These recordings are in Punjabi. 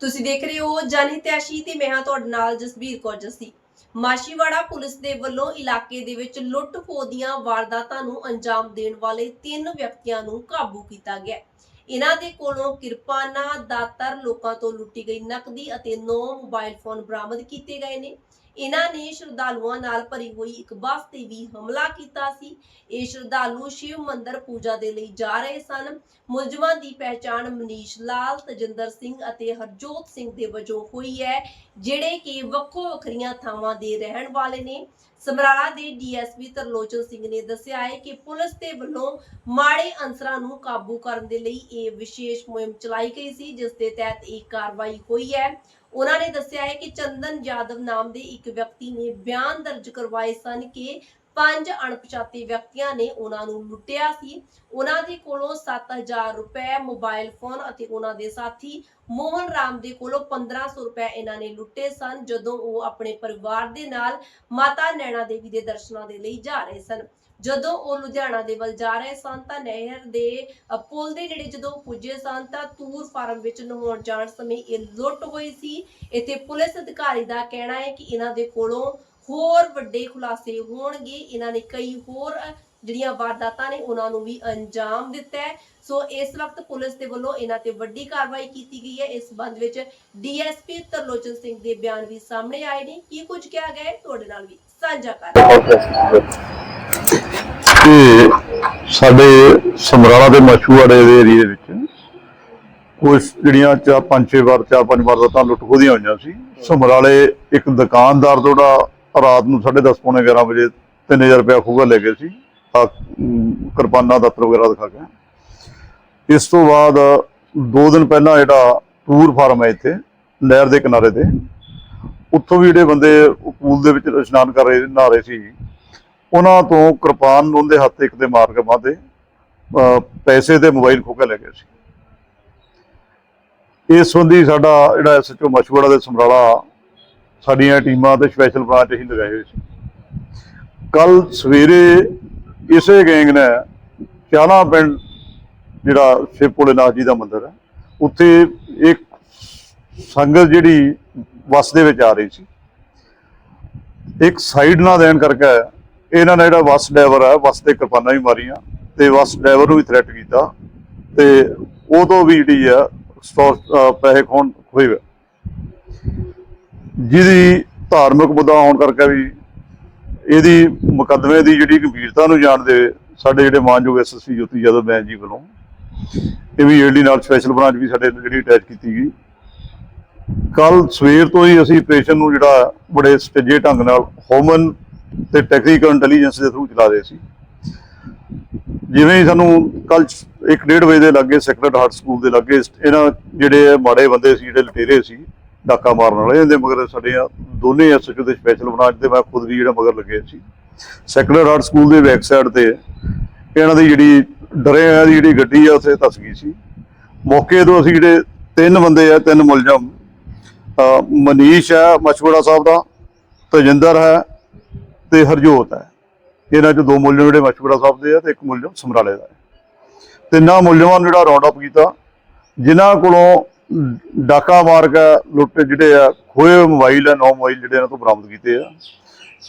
ਤੁਸੀਂ ਦੇਖ ਰਹੇ ਹੋ ਜਨਹਿਤੈਸ਼ੀ ਤੇ ਮੈਂ ਹਾਂ ਤੁਹਾਡੇ ਨਾਲ ਜਸਬੀਰ ਕੌਰ ਜੱਸੀ। ਮਾਸ਼ੀਵਾੜਾ ਪੁਲਿਸ ਦੇ ਵੱਲੋਂ ਇਲਾਕੇ ਦੇ ਵਿੱਚ ਲੁੱਟ ਖੋਹ ਦੀਆਂ ਵਾਰਦਾਤਾਂ ਨੂੰ ਅੰਜਾਮ ਦੇਣ ਵਾਲੇ ਤਿੰਨ ਵਿਅਕਤੀਆਂ ਨੂੰ ਕਾਬੂ ਕੀਤਾ ਗਿਆ। ਇਹਨਾਂ ਦੇ ਕੋਲੋਂ ਕਿਰਪਾਨਾਂ ਦਾਤਰ ਲੋਕਾਂ ਤੋਂ ਲੁੱਟੀ ਗਈ ਨਕਦੀ ਅਤੇ 9 ਮੋਬਾਈਲ ਫੋਨ ਬਰਾਮਦ ਕੀਤੇ ਗਏ ਨੇ। ਇਹਨਾਂ ਨੇ ਸ਼ਰਧਾਲੂਆਂ ਨਾਲ ਭਰੀ ਹੋਈ ਇੱਕ ਬੱਸ ਤੇ ਵੀ ਹਮਲਾ ਕੀਤਾ ਸੀ। ਇਹ ਸ਼ਰਧਾਲੂ ਸ਼ਿਵ ਮੰਦਰ ਪੂਜਾ ਦੇ ਲਈ ਜਾ ਰਹੇ ਸਨ। ਮੁਲਜ਼ਮਾਂ ਦੀ ਪਹਿਚਾਣ ਮਨੀਸ਼ ਲਾਲ, ਤਜਿੰਦਰ ਸਿੰਘ ਅਤੇ ਹਰਜੋਤ ਸਿੰਘ ਦੇ ਵਜੋਂ ਹੋਈ ਹੈ, ਜਿਹੜੇ ਕਿ ਵੱਖੋ ਵੱਖਰੀਆਂ ਥਾਵਾਂ ਦੇ ਰਹਿਣ ਵਾਲੇ ਨੇ। ਸਮਰਾਲਾ ਦੇ ਡੀਐਸਪੀ ਤਰਲੋਚਨ ਸਿੰਘ ਨੇ ਦੱਸਿਆ ਹੈ ਕਿ ਪੁਲਿਸ ਦੇ ਵੱਲੋਂ ਮਾੜੇ ਅਨਸਰਾਂ ਨੂੰ ਕਾਬੂ ਕਰਨ ਦੇ ਲਈ ਇਹ ਵਿਸ਼ੇਸ਼ ਮੁਹਿੰਮ ਚਲਾਈ ਗਈ ਸੀ, ਜਿਸ ਦੇ ਤਹਿਤ ਇਹ ਕਾਰਵਾਈ ਹੋਈ ਹੈ। ਉਹਨਾਂ ਨੇ ਦੱਸਿਆ ਹੈ ਕਿ ਚੰਦਨ ਯਾਦਵ ਨਾਮ ਦੇ ਇੱਕ ਵਿਅਕਤੀ ਨੇ ਬਿਆਨ ਦਰਜ ਕਰਵਾਏ ਸਨ ਕਿ ਪੰਜ ਅਣਪਛਾਤੇ ਵਿਅਕਤੀਆਂ ਨੇ ਉਹਨਾਂ ਨੂੰ ਲੁੱਟਿਆ ਸੀ। ਉਹਨਾਂ ਦੇ ਕੋਲੋਂ 7000 ਰੁਪਏ ਮੋਬਾਈਲ ਫੋਨ ਅਤੇ ਉਹਨਾਂ ਦੇ ਸਾਥੀ ਮੋਹਨ ਰਾਮ ਦੇ ਕੋਲੋਂ 1500 ਰੁਪਏ ਇਹਨਾਂ ਨੇ ਲੁੱਟੇ ਸਨ, ਜਦੋਂ ਉਹ ਆਪਣੇ ਪਰਿਵਾਰ ਦੇ ਨਾਲ ਮਾਤਾ ਨੈਣਾ ਦੇਵੀ ਦੇ ਦਰਸ਼ਨਾਂ ਦੇ ਲਈ ਜਾ ਰਹੇ ਸਨ। ਜਦੋਂ ਉਹ ਲੁਧਿਆਣਾ ਦੇ ਵੱਲ ਜਾ ਰਹੇ ਸਨ ਤਾਂ ਨਹਿਰ ਦੇ ਪੁਲ ਦੇ ਨੇੜੇ ਜਦੋਂ ਪੁੱਜੇ ਸਨ ਤਾਂ ਤੂਰ ਫਾਰਮ ਵਿੱਚ ਨਹਾਉਣ ਜਾਣ ਸਮੇਂ ਇਹ ਲੁੱਟ ਹੋਈ ਸੀ। ਇੱਥੇ ਪੁਲਿਸ ਅਧਿਕਾਰੀ ਦਾ ਕਹਿਣਾ ਹੈ ਕਿ ਇਹਨਾਂ ਦੇ ਕੋਲੋਂ ਹੋਰ ਵੱਡੇ ਖੁਲਾਸੇ ਹੋਣਗੇ। ਇਹਨਾਂ ਨੇ ਕਈ ਹੋਰ ਜਿਹੜੀਆਂ ਵਾਰਦਾਤਾਂ ਨੇ, ਉਹਨਾਂ ਨੂੰ ਵੀ ਅੰਜਾਮ ਦਿੱਤਾ ਹੈ। ਸੋ ਇਸ ਵਕਤ ਪੁਲਿਸ ਦੇ ਵੱਲੋਂ ਇਹਨਾਂ ਤੇ ਵੱਡੀ ਕਾਰਵਾਈ ਕੀਤੀ ਗਈ ਹੈ। ਇਸ ਸੰਬੰਧ ਵਿੱਚ ਡੀਐਸਪੀ ਤਰਲੋਚਨ ਸਿੰਘ ਦੇ ਬਿਆਨ ਵੀ ਸਾਹਮਣੇ ਆਏ ਨੇ। ਕੀ ਕੁਝ ਕਿਹਾ ਗਿਆ ਤੁਹਾਡੇ ਨਾਲ ਵੀ ਸਾਂਝਾ ਕਰ ਸਾਡੇ ਸਮਰਾਲਾ ਦੇ ਮਸ਼ਹੂੜੇ ਦੇ ਏਰੀਏ ਦੇ ਵਿੱਚ ਕੁਝ ਜਿਹੜੀਆਂ ਚਾਰ, ਪੰਜ, ਛੇ ਵਾਰ, ਚਾਰ, ਪੰਜ ਵਾਰ ਤਾਂ ਲੁੱਟ ਖੋਦੀਆਂ ਹੋਈਆਂ ਸੀ। ਸਮਰਾਲੇ ਇੱਕ ਦੁਕਾਨਦਾਰ ਤੋਂ ਜਿਹੜਾ ਰਾਤ ਨੂੰ 10:30 ਪੌਣੇ 11 ਵਜੇ 3000 ਰੁਪਏ ਖੂਗਾ ਲੈ ਗਏ ਸੀ ਕਿਰਪਾਨਾਂ ਦਫ਼ਤਰ ਵਗੈਰਾ ਦਿਖਾ ਕੇ ਇਸ ਤੋਂ ਬਾਅਦ ਦੋ ਦਿਨ ਪਹਿਲਾਂ ਜਿਹੜਾ ਟੂਰ ਫਾਰਮ ਹੈ ਇੱਥੇ, ਨਹਿਰ ਦੇ ਕਿਨਾਰੇ ਤੇ, ਉੱਥੋਂ ਵੀ ਜਿਹੜੇ ਬੰਦੇ ਪੂਲ ਦੇ ਵਿੱਚ ਇਸ਼ਨਾਨ ਕਰ ਰਹੇ, ਨਹਾ ਰਹੇ ਸੀ, ਉਹਨਾਂ ਤੋਂ ਕਿਰਪਾਨ ਉਹਦੇ ਹੱਥ ਇੱਕ ਦੇ ਮਾਰ ਕੇ ਬਾਂਦੇ ਪੈਸੇ ਤੇ ਮੋਬਾਈਲ ਖੋਹ ਕੇ ਲੈ ਗਏ ਸੀ। ਇਸ ਸੰਬੰਧੀ ਸਾਡਾ ਜਿਹੜਾ ਐਸਐਚਓ ਮਸ਼ਵੜਾ ਦੇ ਸਮਰਾਲਾ ਸਾਡੀਆਂ ਟੀਮਾਂ ਤੇ ਸਪੈਸ਼ਲ ਬ੍ਰਾਂਚ ਅਸੀਂ ਲਗਾਏ ਹੋਏ ਸੀ ਕੱਲ ਸਵੇਰੇ ਇਸੇ ਗੈਂਗ ਨੇ ਚਾਲਾ ਪਿੰਡ ਜਿਹੜਾ ਸ਼ਿਵ ਭੋਲੇਨਾਥ ਜੀ ਦਾ ਮੰਦਿਰ ਹੈ, ਉੱਥੇ ਇੱਕ ਸੰਗਤ ਜਿਹੜੀ ਬੱਸ ਦੇ ਵਿੱਚ ਆ ਰਹੀ ਸੀ ਇੱਕ ਸਾਈਡ ਨਾ ਦੇਣ ਕਰਕੇ ਇਹਨਾਂ ਨੇ ਜਿਹੜਾ ਬੱਸ ਡਰਾਈਵਰ ਹੈ ਬੱਸ ਤੇ ਕਿਰਪਾਨਾਂ ਵੀ ਮਾਰੀਆਂ ਤੇ ਬੱਸ ਡਰਾਈਵਰ ਨੂੰ ਵੀ ਥ੍ਰੈਟ ਕੀਤਾ ਤੇ ਉਹ ਤੋਂ ਵੀ ਜਿਹੜੀ ਆ ਸਟੋ- ਪੈਸੇ ਖੋਣ ਹੋਏ ਹੋਏ। ਜਿਹਦੀ ਧਾਰਮਿਕ ਮੁੱਦਾ ਹੋਣ ਕਰਕੇ ਵੀ ਇਹਦੀ ਮੁਕੱਦਮੇ ਦੀ ਜਿਹੜੀ ਗੰਭੀਰਤਾ ਨੂੰ ਜਾਣਦੇ ਸਾਡੇ ਜਿਹੜੇ ਮਾਨਯੋਗ ਐਸਐਸਪੀ ਜੋਤੀ ਯਾਦਵ ਬੈਂਚ ਜੀ ਵੱਲੋਂ, ਇਹ ਵੀ ਏਡੀ ਨਾਲ ਸਪੈਸ਼ਲ ਬ੍ਰਾਂਚ ਵੀ ਸਾਡੇ ਜਿਹੜੀ ਅਟੈਚ ਕੀਤੀ ਗਈ। ਕੱਲ ਸਵੇਰ ਤੋਂ ਹੀ ਅਸੀਂ ਆਪਰੇਸ਼ਨ ਨੂੰ ਜਿਹੜਾ ਬੜੇ ਸਟੇਜੇ ਢੰਗ ਨਾਲ ਹੋਮਨ ਤੇ ਟੈਕਨੀਕਲ ਇੰਟੈਲੀਜੈਂਸ ਦੇ ਥਰੂ ਚਲਾ ਰਹੇ ਸੀ। ਜਿਵੇਂ ਹੀ ਸਾਨੂੰ ਕੱਲ 1:30 ਵਜੇ ਦੇ ਲੱਗੇ ਸੈਕਰਡ ਹਾਰਟ ਸਕੂਲ ਦੇ ਲੱਗੇ, ਇਹਨਾਂ ਜਿਹੜੇ ਮਾੜੇ ਬੰਦੇ ਸੀ, ਜਿਹੜੇ ਲਟੇਰੇ ਸੀ ਡਾਕਾ ਮਾਰਨ ਵਾਲੇ ਇਹਦੇ ਮਗਰ ਸਾਡੇ ਆ ਦੋਨੇ ਐਸਐਚਓ ਦੇ ਸਪੈਸ਼ਲ ਬ੍ਰਾਂਚ 'ਤੇ ਮੈਂ ਖੁਦ ਵੀ ਜਿਹੜਾ ਮਗਰ ਲੱਗੇ ਸੀ। ਸੈਕਰਡ ਹਾਰਟ ਸਕੂਲ ਦੇ ਬੈਕ ਸਾਈਡ ਤੇ ਇਹਨਾਂ ਦੀ ਜਿਹੜੀ ਡਰੇ ਆ ਦੀ ਜਿਹੜੀ ਗੱਡੀ ਆ, ਉੱਥੇ ਧਸ ਗਈ ਸੀ। ਮੌਕੇ ਤੋਂ ਅਸੀਂ ਜਿਹੜੇ ਤਿੰਨ ਬੰਦੇ ਆ, ਤਿੰਨ ਮੁਲਜ਼ਮ ਮਨੀਸ਼ ਹੈ ਮਛਵੜਾ ਸਾਹਿਬ ਦਾ, ਤਜਿੰਦਰ ਹੈ ਤੇ ਹਰਜੋਤ ਹੈ। ਇਹਨਾਂ ਚ ਦੋ ਮੁਲਜ਼ਮ ਜਿਹੜੇ ਮਛਵੜਾ ਸਾਹਿਬ ਦੇ ਆ ਤੇ ਇੱਕ ਮੁਲਜ਼ਮ ਸਮਰਾਲੇ ਦਾ ਹੈ। ਤਿੰਨਾਂ ਮੁਲਜ਼ਮਾਂ ਨੂੰ ਜਿਹੜਾ ਰਾਉਂਡ ਅਪ ਕੀਤਾ, ਜਿਨ੍ਹਾਂ ਕੋਲੋਂ ਡਾਕਾ ਮਾਰਕ ਕੇ ਲੁੱਟ ਜਿਹੜੇ ਆ, ਖੋਏ ਹੋਏ ਮੋਬਾਈਲ ਆ, ਨੌ ਮੋਬਾਈਲ ਜਿਹੜੇ ਇਹਨਾਂ ਤੋਂ ਬਰਾਮਦ ਕੀਤੇ ਆ।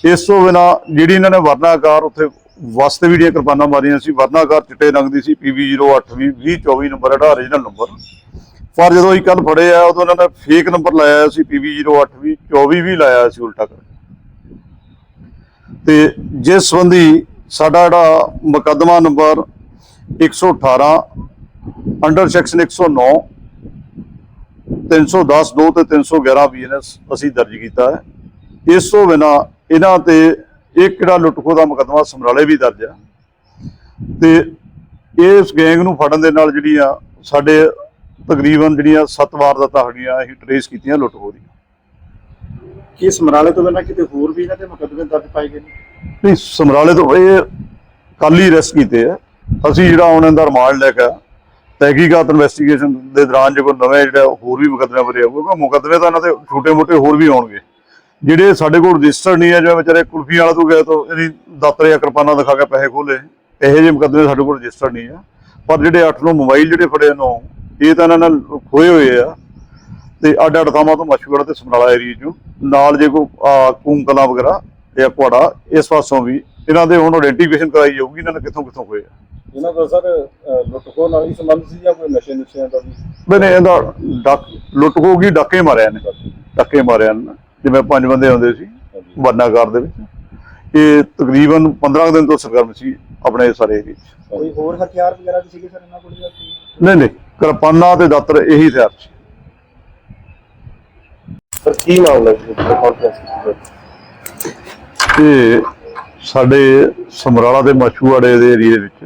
ਇਸ ਤੋਂ ਬਿਨਾ ਜਿਹੜੀ ਇਹਨਾਂ ਨੇ ਵਰਨਾਕਾਰ ਉੱਥੇ ਵਾਸਤੇ ਵੀ ਜਿਹੜੀਆਂ ਕਿਰਪਾਨਾਂ ਮਾਰੀਆਂ ਸੀ, ਵਰਨਾਕਾਰ ਚਿੱਟੇ ਰੰਗ ਦੀ ਸੀ PB08 2024 ਨੰਬਰ ਜਿਹੜਾ ਓਰੀਜਨਲ ਨੰਬਰ। ਪਰ ਜਦੋਂ ਇਹ ਕੱਲ ਫੜੇ ਆ, ਉਦੋਂ ਇਹਨਾਂ ਨੇ ਫੇਕ ਨੰਬਰ ਲਾਇਆ ਸੀ PB08 ਵੀ 24 ਵੀ ਲਾਇਆ ਸੀ ਉਲਟਾ ਕਰ ਤੇ ਜਿਸ ਸੰਬੰਧੀ ਸਾਡਾ ਜਿਹੜਾ ਮੁਕੱਦਮਾ ਨੰਬਰ 118 ਅੰਡਰ ਸੈਕਸ਼ਨ 109 310 2 ਤੇ 311 ਬੀਐਨਐਸ ਅਸੀਂ ਦਰਜ ਕੀਤਾ ਹੈ। ਇਸ ਤੋਂ ਬਿਨਾ ਇਹਨਾਂ ਤੇ ਇੱਕ ਜਿਹੜਾ ਲੁੱਟਖੋ ਦਾ ਮੁਕੱਦਮਾ ਸਮਰਾਲੇ ਵੀ ਦਰਜ ਹੈ। ਤੇ ਇਸ ਗੈਂਗ ਨੂੰ ਫੜਨ ਦੇ ਨਾਲ ਜਿਹੜੀਆਂ ਸਾਡੇ ਤਕਰੀਬਨ ਜਿਹੜੀਆਂ ਸੱਤ ਵਾਰ ਦਾ ਸਾਡੀਆਂ ਅਸੀਂ ਟਰੇਸ ਕੀਤੀਆਂ ਲੁੱਟਖੋ ਦੀਆਂ। ਕੀ ਸਮਰਾਲੇ ਤੋਂ ਬਿਨਾਂ ਕਿਤੇ ਹੋਰ ਵੀ ਇਹਨਾਂ ਦੇ ਮੁਕੱਦਮੇ ਦਰਜ ਪਾਏ ਗਏ ਨੇ? ਨਹੀਂ ਸਮਰਾਲੇ ਤੋਂ ਇਹ ਕੱਲ ਹੀ ਅਰੈਸਟ ਕੀਤੇ ਆ ਅਸੀਂ ਜਿਹੜਾ ਉਹਨਾਂ ਦਾ ਰਿਮਾਂਡ ਲੈ ਕੇ ਤਹਿਕੀਕਾਤ ਇਨਵੈਸਟੀਗੇਸ਼ਨ ਦੇ ਦੌਰਾਨ ਜੇ ਕੋਈ ਨਵੇਂ ਜਿਹੜਾ ਹੋਰ ਵੀ ਮੁਕੱਦਮੇ ਭਰੇ ਆਊਗਾ ਮੁਕੱਦਮੇ ਤਾਂ ਇਹਨਾਂ ਤੇ ਛੋਟੇ-ਮੋਟੇ ਹੋਰ ਵੀ ਆਉਣਗੇ। ਜਿਹੜੇ ਸਾਡੇ ਕੋਲ ਰਜਿਸਟਰ ਨਹੀਂ ਹੈ ਜਿਵੇਂ ਵਿਚਾਰੇ ਕੁਲਫੀ ਵਾਲਾ ਤੋਂ ਗਏ ਤੋਂ ਇਹਦੀ ਦਾਤਰ ਜਾਂ ਕਿਰਪਾਨਾਂ ਦਿਖਾ ਕੇ ਪੈਸੇ ਖੋਲੇ ਇਹੋ ਜਿਹੇ ਮੁਕੱਦਮੇ ਸਾਡੇ ਕੋਲ ਰਜਿਸਟਰ ਨਹੀਂ ਹੈ ਪਰ ਜਿਹੜੇ 8 ਨੂੰ ਮੋਬਾਈਲ ਜਿਹੜੇ ਫੜੇ ਨੂੰ ਇਹ ਤਾਂ ਇਹਨਾਂ ਨਾਲ ਖੋਏ ਹੋਏ ਆ। ਤੇ ਅੱਡ ਅੱਡ ਥਾਵਾਂ ਤੋਂ ਮਸ਼ਹੂਰ ਤੇ ਸਮਰਾਲਾ ਏਰੀਆ ਚੋਂ। ਨਾਲ ਜੇ ਕੋਈ ਕੂੰਕਲਾ ਵਗੈਰਾ ਜਾਂ ਕੁਆੜਾ ਇਸ ਪਾਸੋਂ ਵੀ ਇਹਨਾਂ ਦੇ ਹੁਣ ਆਇਡੈਂਟੀਫਿਕੇਸ਼ਨ ਕਰਾਈ ਜਾਊਗੀ, ਇਹਨਾਂ ਨੇ ਕਿੱਥੋਂ ਕਿੱਥੋਂ ਹੋਏ ਆ। ਇਹਨਾਂ ਦਾ ਸਰ ਲੁੱਟਖੋ ਨਾਲ ਹੀ ਸੰਬੰਧ ਸੀ ਜਾਂ ਕੋਈ ਨਸ਼ੇ ਨੁਸ਼ਿਆਂ ਦਾ ਵੀ? ਇਹਦਾ ਡੱਕ ਡੱਕੇ ਮਾਰਿਆ ਨੇ ਡੱਕੇ ਮਾਰਿਆ ਨੇ ਜਿਵੇਂ ਪੰਜ ਬੰਦੇ ਆਉਂਦੇ ਸੀ। ਵਰਨਾਕਾਰ ਦੇ ਵਿੱਚ। ਇਹ ਤਕਰੀਬਨ 15 ਕੁ ਦਿਨ ਤੋਂ ਸਰਗਰਮ ਸੀ ਆਪਣੇ ਸਾਰੇ ਏਰੀਏ 'ਚ ਕੋਈ ਹੋਰ ਹਥਿਆਰ ਵਗੈਰਾ ਵੀ ਸੀਗੇ ਸਰ ਇਹਨਾਂ ਕੋਲ ਜਾਂ? ਨਹੀਂ ਨਹੀਂ ਕਿਰਪਾਨਾਂ ਤੇ ਦਾਤਰ ਇਹੀ ਹਥਿਆਰ ਸੀ। ਸਰ ਕੀ ਮਾਮਲਾ ਹੈ ਕਾਨਫਰੰਸ ਤੇ ਸਾਡੇ ਸਮਰਾਲਾ ਦੇ ਮਛੂਆੜੇ ਦੇ ਏਰੀਏ ਦੇ ਵਿੱਚ